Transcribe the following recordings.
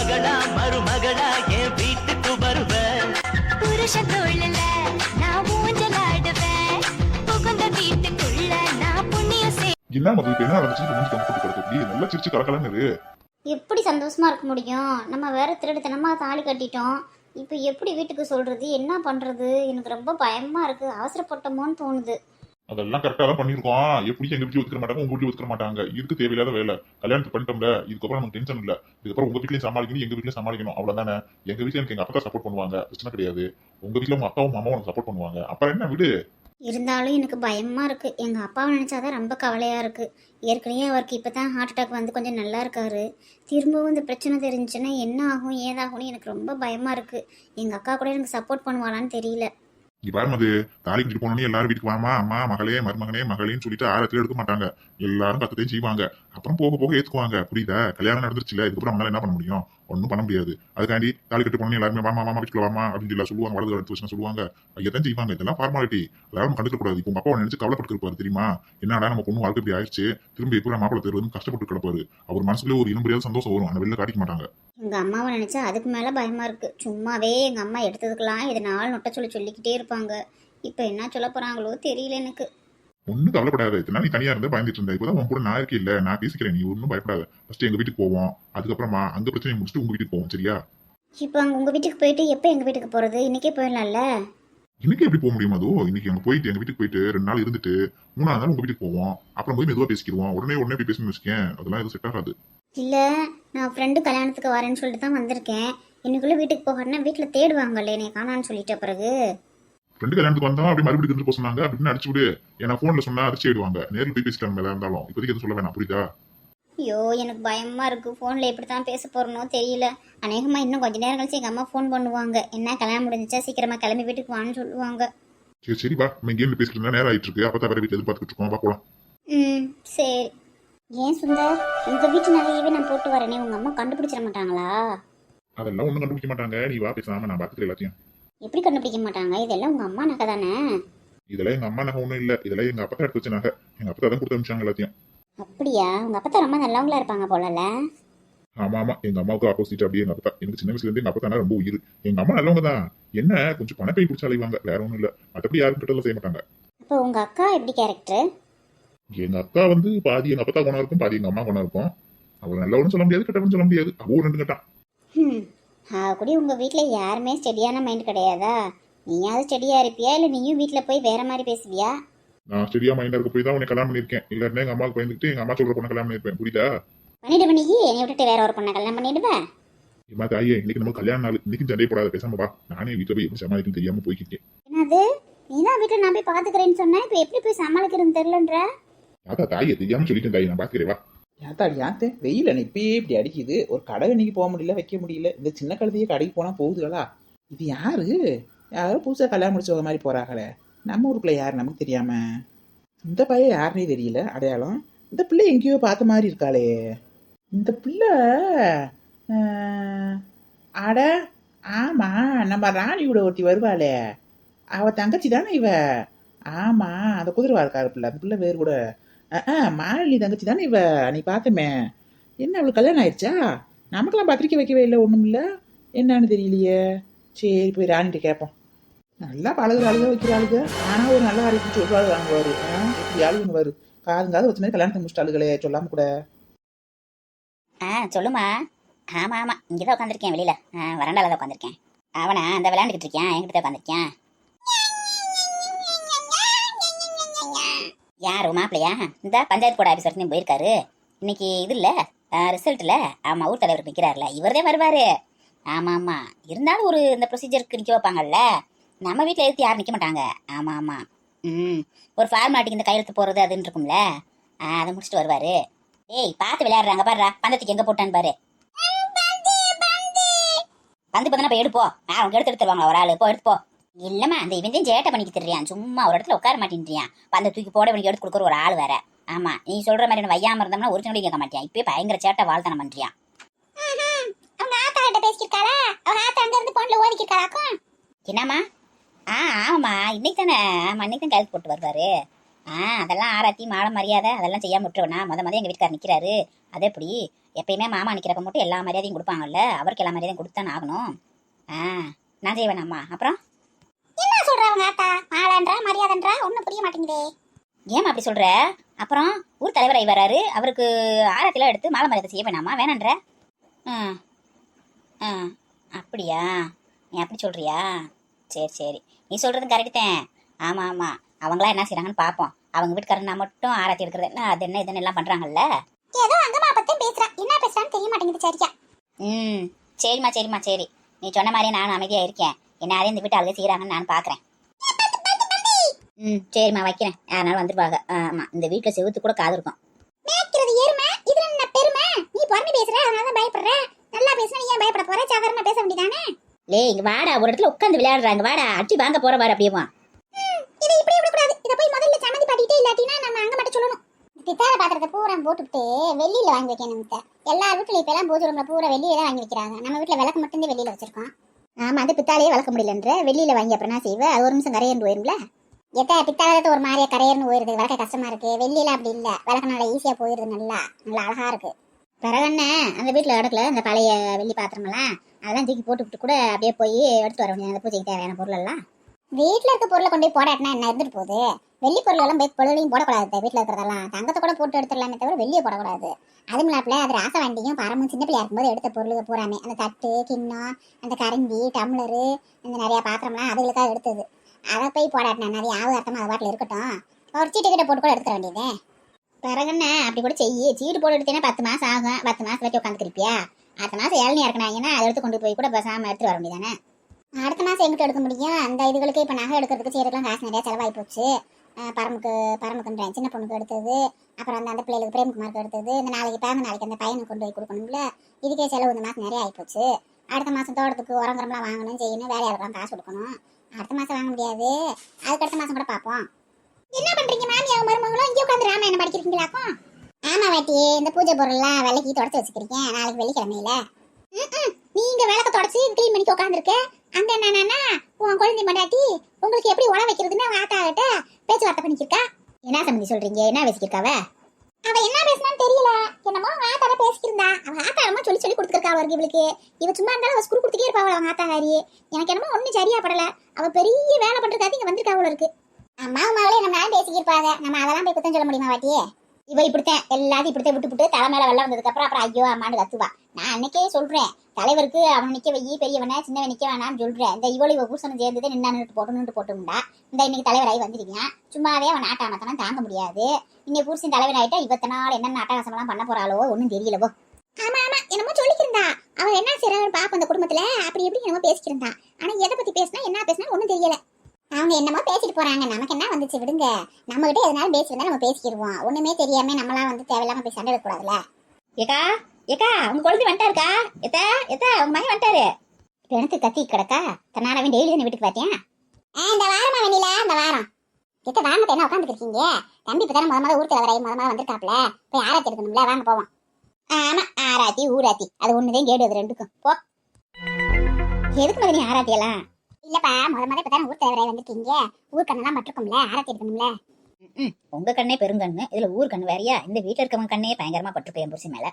மகளா மருமகளா என் வீட்டுக்கு வருவ புருஷன் தோழல நான் ஊஞ்சலாடுவேன். புகுந்த வீட்டுக்குள்ள நான் புண்ணியம் செய் என்ன மது இப்ப என்ன நடந்துச்சு? மூஞ்சி கம்ஃபர்ட் கிடக்கு இப்படி நல்லா சிரிச்சு கலக்கலன்னு இரு எப்படி சந்தோஷமா இருக்க முடியும்? நம்ம வேற திருடுத்தனமா தாலி கட்டிட்டோம். இப்போ எப்படி வீட்டுக்கு சொல்றது? என்ன பண்றது? எனக்கு ரொம்ப பயமா இருக்கு. அவசரப்பட்டோமோன்னு தோணுது. அதெல்லாம் கரெக்டா தான் பண்ணிருக்கோம் எப்படி எங்க வீட்டுல ஒத்துக்க மாட்டாங்க உங்க வீட்டுல ஒத்துக்க மாட்டாங்க. இதுக்கு தேவையில்லாத வேலை. கல்யாணத்துக்கு பண்ணிட்டோம்ல இதுக்கப்புறம் நமக்கு டென்ஷன் இல்ல. இதுக்கப்புறம் உங்க வீட்லயும் சமாளிக்கணும் எங்க வீட்லயும் சமாளிக்கணும். அவ்வளவுதானே? எங்க வீட்டுல எனக்கு எங்க அப்பா சப்போர்ட் பண்ணுவாங்க. பிரச்சனை கிடையாது. உங்க வீட்ல உங்க அப்பாவும் மாமாவும் உனக்கு சப்போர்ட் பண்ணுவாங்க. அப்புறம் என்ன விடு? இருந்தாலும் எனக்கு பயமா இருக்கு. எங்க அப்பாவை நினைச்சாதான் ரொம்ப கவலையா இருக்கு. ஏற்கனவே அவருக்கு இப்பதான் ஹார்ட் அட்டாக் வந்து கொஞ்சம் நல்லா இருக்காரு. திரும்பவும் இந்த பிரச்சனை தெரிஞ்சுன்னா என்ன ஆகும் ஏதாகும்னு எனக்கு ரொம்ப பயமா இருக்கு. எங்க அக்கா கூட எனக்கு சப்போர்ட் பண்ணுவாளான்னு தெரியல. இங்க பாரு மது தாலி கட்டிட்டு போனோடனே எல்லாரும் வீட்டுக்கு வாமா அம்மா மகளே மருமகனே மகளேன்னு சொல்லிட்டு ஆரத்துல எடுக்க மாட்டாங்க. எல்லாரும் கத்தத்தையும் செய்வாங்க. அப்புறம் போக போக ஏத்துக்குவாங்க. புரியுதா? கல்யாணம் நடந்துருச்சுல இதுக்கப்புறம் நம்மளால என்ன பண்ண முடியும்? ஒன்றும் பண்ண முடியாது. அதுக்காண்டி தாலி கட்டு போனோம் எல்லாருமே வாமா மாமா வீட்டுல வாமா அப்படின்னு சொல்லி சொல்லுவாங்க வலது எடுத்து வச்சு சொல்லுவாங்க. எதான் செய்வாங்க இதெல்லாம் ஃபார்மாலிட்டி அதெல்லாம் நம்ம கண்டுக்க கூடாது. இப்போ உங்க அப்பா நினைச்சு கவலைப்பட்டுருப்பாரு தெரியுமா? என்னடா நம்ம பொண்ணு வாழ்க்கை இப்படி ஆயிடுச்சு. திரும்பி எப்படி மாப்பிள்ள தேர்வு கஷ்டப்பட்டு கிடப்பாரு. அவர் மனசுல ஒரு இனம் புரியாத சந்தோஷம் வரும். அந்த வெளில காட்டிக்க மாட்டாங்க. எங்க அம்மாவை நினைச்சா அதுக்கு மேல பயமா இருக்கு. சும்மாவே எங்க அம்மா எடுத்ததுக்கெல்லாம் இதை நாள் நொட்ட சொல்லி சொல்லிக்கிட்டே இருப்பாங்க. இப்போ என்ன சொல்ல போறாங்களோ தெரியல எனக்கு. ஒன்னும் கவலைப்படாத. இத்தனை நீ தனியா இருந்து பயந்துட்டு இருந்த. இப்பதான் உன் கூட நான் இருக்கே இல்ல. நான் பேசிக்கிறேன். நீ ஒன்னும் பயப்படாத. ஃபர்ஸ்ட் எங்க வீட்டுக்கு போவோம். அதுக்கப்புறமா அங்க பிரச்சனையை முடிச்சுட்டு உங்க வீட்டுக்கு போவோம். சரியா? இப்போ அங்க உங்க வீட்டுக்கு போயிட்டு எப்போ எங்க வீட்டுக்கு போறது? இன்னைக்கே போயிடலாம்ல? இன்னைக்கு எப்படி போக முடியும் அதோ இன்னைக்கு அங்க போயிட்டு எங்க வீட்டுக்கு போயிட்டு ரெண்டு நாள் இருந்துட்டு மூணாவது நாள் உங்க வீட்டுக்கு போவோம். அப்புறம் போய் மெதுவா பேசிக்கிடுவோம். உடனே உடனே போய் பேசணும்னு வச்சுக்கேன். அதெல்லாம் எதுவும் செட் ஆகாது. இல்ல நான் ஃப்ரெண்டு கல்யாணத்துக்கு வரேன்னு சொல்லிட்டு தான் வந்திருக்கேன். இன்னைக்குள்ள வீட்டுக்கு போகணும்னா வீட்டுல தேடுவாங்கல்ல. என்னை காணான்னு சொல்லிட்ட பிறகு. ரெண்டு கல்யாணத்துக்கு வந்தா அப்படி மறுபடியும் இருந்து போக சொன்னாங்க. அப்படின்னு அடிச்சு விடு. ஏன்னா போன்ல சொன்னா அடிச்சு விடுவாங்க நேரில் போய் பேசிட்டாங்க மேல இருந்தாலும். இப்போதைக்கு எதுவும் சொல்ல வேணாம். புரியுதா? ஐயோ எனக்கு பயமா இருக்கு. ஃபோன்ல எப்படி தான் பேச போறனோ தெரியல. அநேகமா இன்னும் கொஞ்ச நேரம் கழிச்சு எங்க அம்மா ஃபோன் பண்ணுவாங்க. என்ன கல்யாணம் முடிஞ்சுச்சா? சீக்கிரமா கிளம்பி வீட்டுக்கு வான்னு சொல்லுவாங்க. சரி சரி வா. நம்ம இங்கே பேசிட்டு இருந்தா நேரம் ஆயிட்டு இருக்கு. அப்பதான் வேற வீட்டுல எதிர்பார்த்துட்டு இருக்கோம். வா போலாம். ம் சரி. ஏன் சுந்தர்? உங்க வீட்டு நகையவே நான் போட்டு வரேனே. உங்க அம்மா கண்டுபிடிச்சிட மாட்டாங்களா? அதெல்லாம் ஒண்ணும் கண்டுபிடிக்க மாட்டாங்க. நீ வா பேசாம நான் பாத்துக்கிறேன் எல்லாத்தையும். எப்படி கண்டுபிடிக்க மாட்டாங்க? இதெல்லாம் உங்க அம்மா நகை தானே? இதெல்லாம் எங்க அம்மா நகை ஒண்ணும் இல்ல. இதெல்லாம் எங்க அப்பா எடுத்து வச்ச நகை. எங்க அப்பா தான் கொடுத்து அனுப்பிச்சாங்க எல்லாத்தையும். அப்படியா? உங்க அப்பா ரொம்ப நல்லவங்களா இருப்பாங்க போலல ஆமா ஆமா. எங்க அம்மாவுக்கு ஆப்போசிட் அப்படியே எங்க அப்பா எனக்கு சின்ன வயசுல இருந்து எங்க அப்பா ரொம்ப உயிர். எங்க அம்மா நல்லவங்க தான். என்ன? கொஞ்சம் பணப்பை பிடிச்ச அலைவாங்க. வேற ஒண்ணும் இல்ல. மத்தபடி யாரும் கிட்ட செய்ய மாட்டாங்க. அப்போ உங்க அக்கா எப்படி கேரக்டர் எங்க அக்கா வந்து பாதி எங்க அப்பா குணம் இருக்கும் பாதி எங்க அம்மா குணம் இருக்கும். அவள் நல்லவனு சொல்ல முடியாது கெட்டவனு சொல்ல முடியாது. அவ ரெண்டு கட்டான் ம் அப்படி உங்க வீட்ல யாருமே ஸ்டெடியான மைண்ட் கிடையாதா? நீயாவது ஸ்டெடியா இருப்பியா? இல்ல நீயும் வீட்ல போய் வேற மாதிரி பேசுவியா? நான் ஸ்டெடியா மைண்டா இருக்க போய் தான் உன்னை கல்யாணம் பண்ணிருக்கேன் இல்லன்னா எங்க அம்மாவுக்கு பயந்துட்டு எங்க அம்மா சொல்ற பொண்ணை கல்யாணம் பண்ணிருப்பேன் புரியுதா? பண்ணிட்டு பண்ணி. என்னை விட்டுட்டு வேற ஒரு பொண்ணை கல்யாணம் பண்ணிடுவ? இம்மா தாயே இன்னைக்கு நம்ம கல்யாண நாள். இன்னைக்கு சண்டை போடாத பேசாம வா. நானே வீட்டுல போய் எப்படி சமாளிக்கும் தெரியாம போய்க்கிட்டேன். என்னது? நீதான் வீட்டுல நான் போய் பாத்துக்கிறேன்னு சொன்னேன் இப்ப எப்படி போய் சமாளிக்கிறேன்னு தெரியலன்ற? யாத்தா தாயே தெரியாம சொல்லிட்டேன் தாயே. நான் பாத்துக்கிறேன் வா. ஏத்தாடி ஏத்தே வெயில் இப்பயே இப்படி அடிக்குது. ஒரு கடை இன்னைக்கு போக முடியல வைக்க முடியல. இந்த சின்ன கழுதையே கடைக்கு போனா போகுதுகளா? இது யாரு? யாரோ புதுசா கல்யாணம் முடிச்சவங்க மாதிரி போறாங்களே. நம்ம ஊருக்குள்ள யாரு நமக்கு தெரியாம? இந்த பையன் யாருனே தெரியல அடையாளம். இந்த பிள்ளை எங்கேயோ பார்த்த மாதிரி இருக்காளே. இந்த பிள்ளை அட ஆமா நம்ம ராணியோட ஒருத்தி வருவாளே. அவ தங்கச்சி தானே இவ? ஆமா அந்த குதிரை இருக்காரு பிள்ளை. அந்த பிள்ளை வேறு கூட மாலினி தங்கச்சி தானே இவ? நீ பார்த்தமே என்ன அவளுக்கு கல்யாணம் ஆயிடுச்சா? நமக்கெல்லாம் பத்திரிக்கை வைக்கவே இல்லை ஒன்றும் இல்லை. என்னன்னு தெரியலையே. சரி போய் ராணிட்டு கேட்போம் நல்லா பழகுற அழுக வைக்கிற அழுக ஆனால் ஒரு நல்ல அறிவிச்சு சொல்லுவாள் வாங்குவார். இப்படி அழுகுன்னு வரு காதுங்காது வச்ச மாதிரி கல்யாணத்தை முடிச்சிட்டு அழுகலே சொல்லாம கூட. ஆ சொல்லுமா. ஆமா ஆமா. இங்கதான் உட்காந்துருக்கேன் வெளியில. வராண்டால தான் உட்காந்துருக்கேன். அவனா அந்த விளையாண்டுக்கிட்டு இருக்கேன் என்கிட்ட உட்காந்துருக்கேன் யாரும் மாப்பிளையா இந்த பஞ்சாயத்து போர்டு ஆஃபீஸ் போயிருக்காரு. இன்னைக்கு இது இல்ல ரிசல்ட்ல ஆமா ஊர் தலைவர் நிக்கிறாருல. இவர்தே வருவாரு. ஆமா ஆமா. இருந்தாலும் ஒரு இந்த ப்ரொசீஜருக்கு நிக்க வைப்பாங்கல்ல. நம்ம வீட்டில் எழுத்து யாரும் நிக்க மாட்டாங்க. ஆமா ஆமா. ம். ஒரு ஃபார்மாலிட்டிக்கு இந்த கையெழுத்து போறது அதுன்னு இருக்கும்ல. அதை முடிச்சுட்டு வருவாரு. ஏய் பார்த்து விளையாடுறாங்க பாருடா. பந்தத்துக்கு எங்க போட்டான்னு பாரு. பந்து பார்த்தா போய் எடுப்போம் அவங்க எடுத்து எடுத்துருவாங்க ஒரு ஆளு. போ எடுத்து போ. இல்லம்மா அந்த இவன் சேட்டை பண்ணிக்க தெரியான் சும்மா ஒரு இடத்துல உட்கார மாட்டேன்றியான். பந்த தூக்கி போட இவனுக்கு எடுத்து கொடுக்குற ஒரு ஆள் வேற. ஆமா நீ சொல்ற மாதிரி வையாம இருந்தோம்னா ஒரு சின்ன கேட்க மாட்டியான். இப்பயே பயங்கர சேட்டை வாழ்த்தனம் பண்றியான். அவங்க ஆத்தா கிட்ட பேசிக்கிருக்காளா? அவங்க ஆத்தா அங்க இருந்து போன்ல ஓதிக்கிருக்காளாக்கும் என்னம்மா? ஆ ஆமாம்மா. இன்னைக்கு தானே? ஆமா இன்னைக்கு தான் கழுத்து போட்டு வருவாரு. ஆ அதெல்லாம் ஆராத்தி மாலை மரியாதை அதெல்லாம் செய்யாம விட்டுருவனா முத முத எங்க வீட்டுக்காரர் நிக்கிறாரு. அது எப்படி? எப்பயுமே மாமா நிக்கிறப்ப மட்டும் எல்லா மரியாதையும் கொடுப்பாங்கல்ல? அவருக்கு எல்லா மரியாதையும் கொடுத்தானே ஆகணும். ஆ நான் செய்வேனாம்மா. அப்புறம்? சொல்றவங்க ஆத்தா மாலான்றா மரியாதைன்றா ஒண்ணும் புரிய மாட்டேங்குதே. ஏன் அப்படி சொல்ற? அப்புறம் ஊர் தலைவரை வராரு. அவருக்கு ஆரத்திலாம் எடுத்து மாலை மரியாதை செய்ய வேணாமா? வேணான்ற. ஆ ஆ அப்படியா? நீ அப்படி சொல்றியா? சரி சரி. நீ சொல்றது கரெக்டு தான். ஆமா ஆமா. அவங்களா என்ன செய்றாங்கன்னு பார்ப்போம் அவங்க வீட்டுக்காரனா மட்டும் ஆரத்தி எடுக்கிறது என்ன அது என்ன இதுன்னு எல்லாம் பண்றாங்கல்ல? ஏதோ அங்கம்மா பத்தி பேசுறா என்ன பேசுறான்னு தெரிய மாட்டேங்குது சரியா? ம் சரிம்மா சரிம்மா சரி. நீ சொன்ன மாதிரியே நானும் அமைதியா இருக்கேன். என்ன யாரையும் இந்த வீட்டு ஆளுங்க செய்யறாங்கன்னு நான் பாக்குறேன். ம் சரிம்மா வைக்கிறேன். யாருனாலும் வந்துருப்பாங்க ஆமா இந்த வீட்டுல செவுத்து கூட காது இருக்கும். மேய்க்கிறது எருமை? இதுல என்ன பெருமை? நீ பொறுமை பேசுற அதனால தான் பயப்படுற. நல்லா பேசுனா நீ ஏன் பயப்பட போற? சாதாரணமா பேச வேண்டியதானே? லே இங்க வாடா ஒரு இடத்துல உட்காந்து விளையாடுறாங்க வாடா அடி வாங்க போற பாரு அப்படியே இதை இப்படி விடக்கூடாது. இதை போய் முதல்ல சம்மதி பாட்டிட்டே இல்லாட்டினா நம்ம அங்க மட்டும் சொல்லணும். பித்தாள பாத்திரத்தை பூரா போட்டுவிட்டு வெளியில வாங்கி வைக்கணும். எல்லார் வீட்லயும் இப்ப எல்லாம் பூஜை ரூம்ல பூரா வெளியில தான் வாங்கி வைக்கிறாங்க. நம்ம வீட்ல விளக்கு மட்டும்தான் வெளியில வச்சிருக்கோம். ஆமா அந்த பித்தாலையே வளர்க்க முடியலன்ற. வெளியில வாங்கி அப்புறம் நான் செய்வேன் அது ஒரு நிமிஷம் கரையண்டு போயிரும்ல? எத்த பித்தாளத்தை ஒரு மாதிரியா கரையர்னு போயிருது. விளக்க கஷ்டமா இருக்கு. வெள்ளியில அப்படி இல்ல. விளக்கு நல்லா ஈஸியா போயிருது நல்லா. நல்லா அழகா இருக்கு. பிறகு என்ன? அந்த வீட்டுல எடுக்கல இந்த பழைய வெள்ளி பாத்திரமெல்லாம். அதெல்லாம் தூக்கி போட்டுவிட்டு கூட அப்படியே போய் எடுத்து வர முடியாது அந்த பூஜைக்கு தேவையான பொருள் எல்லாம் வீட்ல இருக்க பொருளை கொண்டு போய் போடாட்டினா என்ன இருந்துட்டு போகுது? வெள்ளி பொருள் எல்லாம் போய் பொருளையும் போடக்கூடாது வீட்டில் இருக்கிறதெல்லாம். தங்கத்தை கூட போட்டு எடுத்துடலாமே தவிர வெளியே போடக்கூடாது. அது இல்லாப்புல அது ராச வண்டியும் பரமும் சின்ன பிள்ளையா இருக்கும்போது எடுத்த பொருளுக்கு பூராமே அந்த தட்டு கிண்ணம் அந்த கரண்டி டம்ளரு இந்த நிறைய பாத்திரம்லாம் அதுகளுக்காக எடுத்தது. அதை போய் போடாட்டினா நிறைய ஆகாரத்தமா அது பாட்டில் இருக்கட்டும். ஒரு சீட்டு கிட்ட போட்டு கூட எடுத்துட வேண்டியது. பிறகு என்ன? அப்படி கூட செய்யி. சீடு போட்டு எடுத்தேன்னா பத்து மாதம் ஆகும். பத்து மாதம் வச்சு உட்காந்துருப்பியா அடுத்த மாதம் ஏழனி இறக்குனாங்கன்னா அதை எடுத்து கொண்டு போய் கூட பேசாம எடுத்துகிட்டு வர வேண்டியதானே அடுத்த மாதம் எங்கிட்ட எடுக்க முடியும்? அந்த இதுகளுக்கு இப்போ நகை எடுக்கிறதுக்கு செய்யறதுலாம் காசு நிறையா செலவாகி போச்சு பரமுக்கு பரமுக்குன்றேன் சின்ன பொண்ணுக்கு எடுத்தது. அப்புறம் அந்த அந்த பிள்ளைகளுக்கு பிரேம்குமாருக்கு எடுத்தது. இந்த நாளைக்கு பிறந்த நாளைக்கு அந்த பையனுக்கு கொண்டு போய் கொடுக்கணும்ல. இதுக்கே செலவு இந்த மாசம் நிறைய ஆகிப்போச்சு அடுத்த மாதம் தோட்டத்துக்கு உரங்கரம்லாம் வாங்கணும் செய்யணும் வேலையாளுக்கெல்லாம் காசு கொடுக்கணும். அடுத்த மாசம் வாங்க முடியாது. அதுக்கு அடுத்த மாசம் கூட பார்ப்போம். என்ன பண்றீங்க மாமியாவும் மருமகளும் இங்கே உட்காந்து ராமாயணம் படிக்கிறீங்களாக்கும் ஆமா வாட்டி இந்த பூஜை பொருள்லாம் விலைக்கு தொடச்சு வச்சுக்கிறீங்க. நாளைக்கு வெள்ளிக்கிழமையில. நீங்க விளக்க தொடச்சு க்ளீன் பண்ணி உட்காந்துருக்க அந்த என்னன்னா உன் குழந்தை மண்டாட்டி உங்களுக்கு எப்படி உழ வைக்கிறதுன்னு அவ ஆத்தாகிட்ட பேச்சுவார்த்தை பண்ணிக்கிருக்கா? என்ன சம்பந்தி சொல்றீங்க? என்ன பேசிக்கிருக்காவ? அவ என்ன பேசினான்னு தெரியல. என்னமோ அவ ஆத்தாட பேசிக்கிருந்தா. அவன் ஆத்தா என்னமோ சொல்லி சொல்லி கொடுத்துருக்கா அவருக்கு இவளுக்கு. இவ சும்மா இருந்தாலும் அவ ஸ்கூல் கொடுத்துட்டே இருப்பா அவங்க ஆத்தாகாரி எனக்கு என்னமோ ஒன்றும் சரியா படல அவ பெரிய வேலை பண்றதுக்காக இங்க வந்திருக்கா அவளுக்கு அம்மா மகளே நம்ம பேசிக்கிருப்பாங்க. நம்ம அதெல்லாம் போய் குத்தம் சொல்ல முடியுமா வாட்டியே இவ இப்படித்தான் எல்லாத்தையும் இப்படித்தான் விட்டு விட்டு தலை மேல வெள்ளம் வந்ததுக்கு அப்புறம் அப்புறம் ஐயோ அம்மான்னு கத்துவா. நான் அன்னைக்கே சொல்றேன் தலைவருக்கு அவன் நிக்க வை பெரியவன சின்னவன் நிக்க வேணாம்னு சொல்றேன். இந்த இவ்வளவு இவ பூசணம் சேர்ந்தது நின்னா நின்று போட்டு நின்று போட்டும்டா இந்த இன்னைக்கு தலைவராகி வந்துருக்கீங்க சும்மாவே அவன் நாட்டாமத்தனம் தாங்க முடியாது. இன்னைக்கு புருஷன் தலைவர் ஆயிட்டா இவத்தனால என்னென்ன அட்டகாசம் எல்லாம் பண்ண போறாளோ ஒன்னும் தெரியலவோ ஆமா ஆமா என்னமோ சொல்லிக்கிருந்தா. அவன் என்ன செய்யறாங்க பாப்ப அந்த குடும்பத்துல. அப்படி இப்படி என்னமோ பேசிக்கிருந்தா? ஆனா எதை பத்தி பேசினா என்ன பேசினா ஒண்ணும் தெரியல. அவங்க என்னமோ பேசிட்டு போறாங்க. நமக்கு என்ன வந்துச்சு? விடுங்க. நம்ம கிட்ட எதனாலும் பேசிருந்தா நம்ம பேசிக்கிடுவோம். ஒண்ணுமே தெரியாம நம்மளாம் வந்து தேவையில்லாம போய் சண்டை கூடாதுல ஏக்கா? ஏக்கா உங்க குழந்தை வந்துட்டாருக்கா எத்த எத்த உங்க மகன் வந்துட்டாரு. எனக்கு கத்தி கிடக்கா? தன்னாலவே டெய்லி தானே வீட்டுக்கு பாத்தியா? இந்த வாரமா வெண்ணில இந்த வாரம். எத்த வாங்க என்ன உட்காந்துட்டு இருக்கீங்க? தம்பி இப்ப தானே முத முத ஊர் தலைவரை முத முத வந்திருக்காப்ல. போய் ஆராய்ச்சி எடுக்கணும்ல வாங்க போவோம். ஆமா ஆராத்தி ஊராத்தி. அது ஒண்ணுதான் கேடு அது ரெண்டுக்கும். போ. எதுக்கு மதனி ஆராத்தி எல்லாம் இல்லப்பா முத முத இப்ப தானே ஊர் தலைவரை வந்திருக்கீங்க. ஊர் கண்ணெல்லாம் பட்டிருக்கோம்ல ஆராய்ச்சி எடுக்கணும்ல. ம், உங்க கண்ணே பெருங்கண்ணு. இதுல ஊர் கண்ணு வேறயா? இந்த வீட்டுல இருக்கவங்க கண்ணே பயங்கரமா பட்டு என் புருஷன் மேல.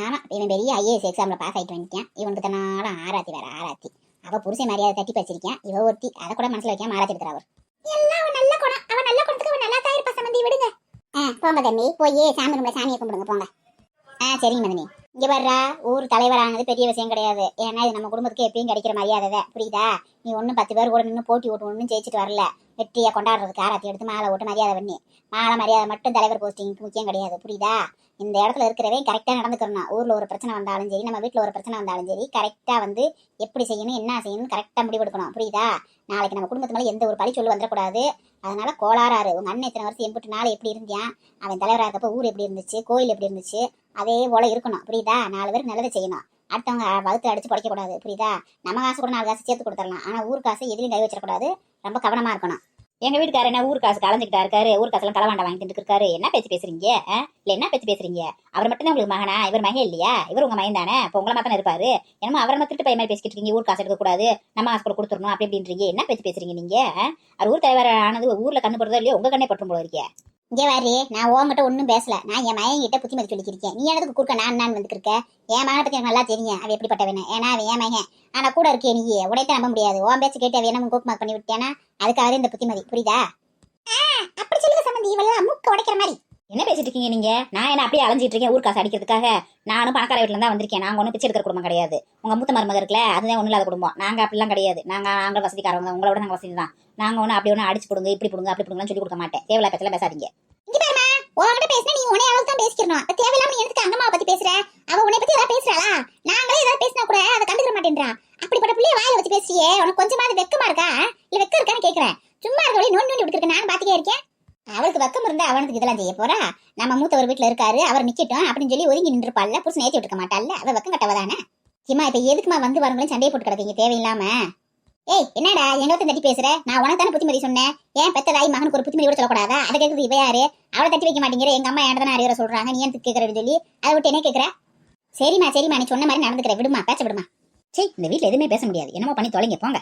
ஆமா இவன் பெரிய ஐஏஎஸ் எக்ஸாம்ல பாஸ் ஆயிட்டு வந்துட்டான். இவனுக்கு தன்னால ஆராத்தி வேற ஆராத்தி. அவ புருஷன் மரியாதை தட்டி வச்சிருக்கேன் இவ ஒருத்தி அதை கூட மனசுல வைக்காம ஆராத்தி எடுக்கிறா அவர் எல்லாம் நல்ல குணம். அவன் நல்ல குணத்துக்கு அவன் நல்லா தான் இருப்பா சம்பந்தி விடுங்க. ஆ போங்க தம்பி. போய் சாமி ரூம்ல சாமியை கும்பிடுங்க போங்க. ஆ சரிங்க மதனி. இங்க வர்றா ஊர் தலைவரானது பெரிய விஷயம் கிடையாது. ஏன்னா இது நம்ம குடும்பத்துக்கு எப்பயும் கிடைக்கிற மரியாதை தான் புரியுதா? நீ ஒன்றும் பத்து பேர் கூட நின்று போட்டி ஓட்டு ஒன்றும் ஜெயிச்சிட்டு வரல. வெற்றியை கொண்டாடுறதுக்கு ஆராத்தி எடுத்து மாலை ஓட்டு மரியாதை பண்ணி. மாலை மரியாதை மட்டும் தலைவர் போஸ்டிங்க்கு முக்கியம் கிடையாது. புரியுதா? இந்த இடத்துல இருக்கிறவன் கரெக்டாக நடந்துக்கிறோம்னா ஊரில் ஒரு பிரச்சனை வந்தாலும் சரி நம்ம வீட்டில் ஒரு பிரச்சனை வந்தாலும் சரி கரெக்டாக வந்து எப்படி செய்யணும் என்ன செய்யணும் கரெக்டாக முடிவெடுக்கணும் புரியுதா? நாளைக்கு நம்ம குடும்பத்து மேலே எந்த ஒரு பழி சொல்லு வந்துடக்கூடாது. அதனால கோளாறாரு உங்கள் அண்ணன் இத்தனை வருஷம் எம்பிட்டு நாள் எப்படி இருந்தியான் அவன் தலைவராக இருக்கப்ப ஊர் எப்படி இருந்துச்சு? கோயில் எப்படி இருந்துச்சு? அதே போல இருக்கணும். புரியுதா? நாலு பேருக்கு நல்லதை செய்யணும். அடுத்தவங்க வகுத்து அடிச்சு படைக்கக்கூடாது. புரியுதா? நம்ம காசு கூட நாலு காசு சேர்த்து கொடுத்துடலாம். ஆனால் ஊர் காசு எதுலையும் கை வச்சிடக்கூடாது ரொம்ப கவனமாக இருக்கணும். எங்க வீட்டுக்காரர் என்ன ஊர் காசு கலந்துக்கிட்டா இருக்காரு ஊர் காசுலாம் களவாண்ட வாங்கிட்டு இருக்காரு. என்ன பேச்சு பேசுறீங்க? இல்ல என்ன பேச்சு பேசுறீங்க? அவர் மட்டும் தான் உங்களுக்கு மகனா? இவர் மகன் இல்லையா? இவர் உங்க மகன் தானே? இப்போ உங்களை மாதிரி இருப்பாரு. என்னமோ அவரை மட்டும் பையன் மாதிரி பேசிக்கிட்டு இருக்கீங்க. ஊர் காசு எடுக்கக்கூடாது. நம்ம ஹாஸ்பிட்டல் கொடுத்துடணும். அப்படி அப்படின்றீங்க என்ன பேச்சு பேசுறீங்க நீங்க? அவர் ஊர் தலைவர் ஆனது ஊர்ல கண்ணு போடுறதோ இல்லையோ உங்க கண்ணே பற்றும் போல இருக்கே. இங்கே வாரு நான் ஓமட்ட ஒன்றும் பேசல. நான் என் மகன் கிட்ட புத்திமதி சொல்லிக்கிருக்கேன் நீ எனக்கு குறுக்க நான் நான் வந்துருக்க என் மகனை பற்றி எனக்கு நல்லா தெரியும். அவன் எப்படிப்பட்டவன. ஏன்னா அவன் என் மகன். ஆனா கூட இருக்கே நீ உடையத்தை நம்ப முடியாது. ஓம் பேச்சு கேட்டு அவன் என்ன கோக்குமாக் பண்ணி விட்டேனா அதுக்காக இந்த புத்திமதி. புரியுதா? அப்படி சொல்லுங்க சம்பந்தி இவெல்லாம் மூக்க உடைக்கிற மாதிரி. என்ன பேசிட்டு இருக்கீங்க நீங்க? நான் என்ன அப்படியே அலைஞ்சிட்டு இருக்கேன் ஊர் காசு அடிக்கிறதுக்காக? நானும் பணக்கார வீட்டுல தான் வந்திருக்கேன். நாங்க ஒன்றும் பிச்சை எடுக்கிற குடும்பம் கிடையாது. உங்க மூத்த மருமக இருக்குல்ல அதுதான் ஒன்றும் இல்லாத குடும்பம். நாங்க அப்படிலாம் கிடையாது. நாங்க நாங்க வசதிக்காரவங்க தான் உங்களோட நாங்க வசதி தான். நாங்க ஒன்றும் அப்படி ஒண்ணு அடிச்சு கொடுங்க இப்படி கொடுங்க அப்படி போடுங்கன்னு சொல்லி கொடுக்க மாட்டேன். தேவையில்ல பேசல பேசாதீங்க. இங்க பாருமா உன்கிட்ட பேசினா நீ உன்னை அளவுக்கு தான் பேசிக்கணும் தேவையில்லாம நீ எடுத்து அங்கம்மாவை பத்தி பேசுற? அவ உன்னை பத்தி ஏதாவது பேசுறாளா? நாங்களே ஏதாவது பேசினா கூட அதை கண்டுக்கிற மாட்டேன்றா. அப்படிப்பட்ட பிள்ளைய வாயில வச்சு பேசியே உனக்கு கொஞ்சமாவது வெக்கமா இருக்கா? இல்ல வெக்கம் இருக்கான்னு கேக்குறேன். சும்மா இருக்க வழி நோண்டி நோண்டி விட்டுருக்க நான் பாத்துக்கே இருக்கேன்? அவளுக்கு பக்கம் இருந்தா அவனுக்கு இதெல்லாம் செய்ய போறா? நம்ம மூத்தவர் வீட்டுல இருக்காரு அவர் நிக்கட்டும் அப்படின்னு சொல்லி ஒதுங்கி நின்றுப்பாள்ல புருஷன் ஏத்தி விட்டுக்க மாட்டாள்ல அவ பக்கம் கட்டவதானே? தானே இப்ப எதுக்குமா வந்து வரவங்களையும் சண்டையை போட்டு கிடக்கீங்க தேவையில்லாம. ஏய் என்னடா எங்களுக்கு தட்டி பேசுற? நான் உனக்கு தானே புத்திமதி சொன்னேன். ஏன் பெத்த தாய் மகனுக்கு ஒரு புத்திமதி கூட சொல்லக்கூடாதா? அதை கேட்குறது இவ யாரு? அவளை தட்டி வைக்க மாட்டேங்கிற எங்க அம்மா என்ன தானே அறிவுரை சொல்றாங்க நீ எனக்கு கேட்கறன்னு சொல்லி அதை விட்டு என்ன கேட்கற சரிம்மா சரிம்மா நீ சொன்ன மாதிரி நடந்துக்கிற. விடுமா பேச விடுமா சரி இந்த வீட்டுல எதுவுமே பேச முடியாது. என்னமோ பண்ணி தொலைங்க போங்க.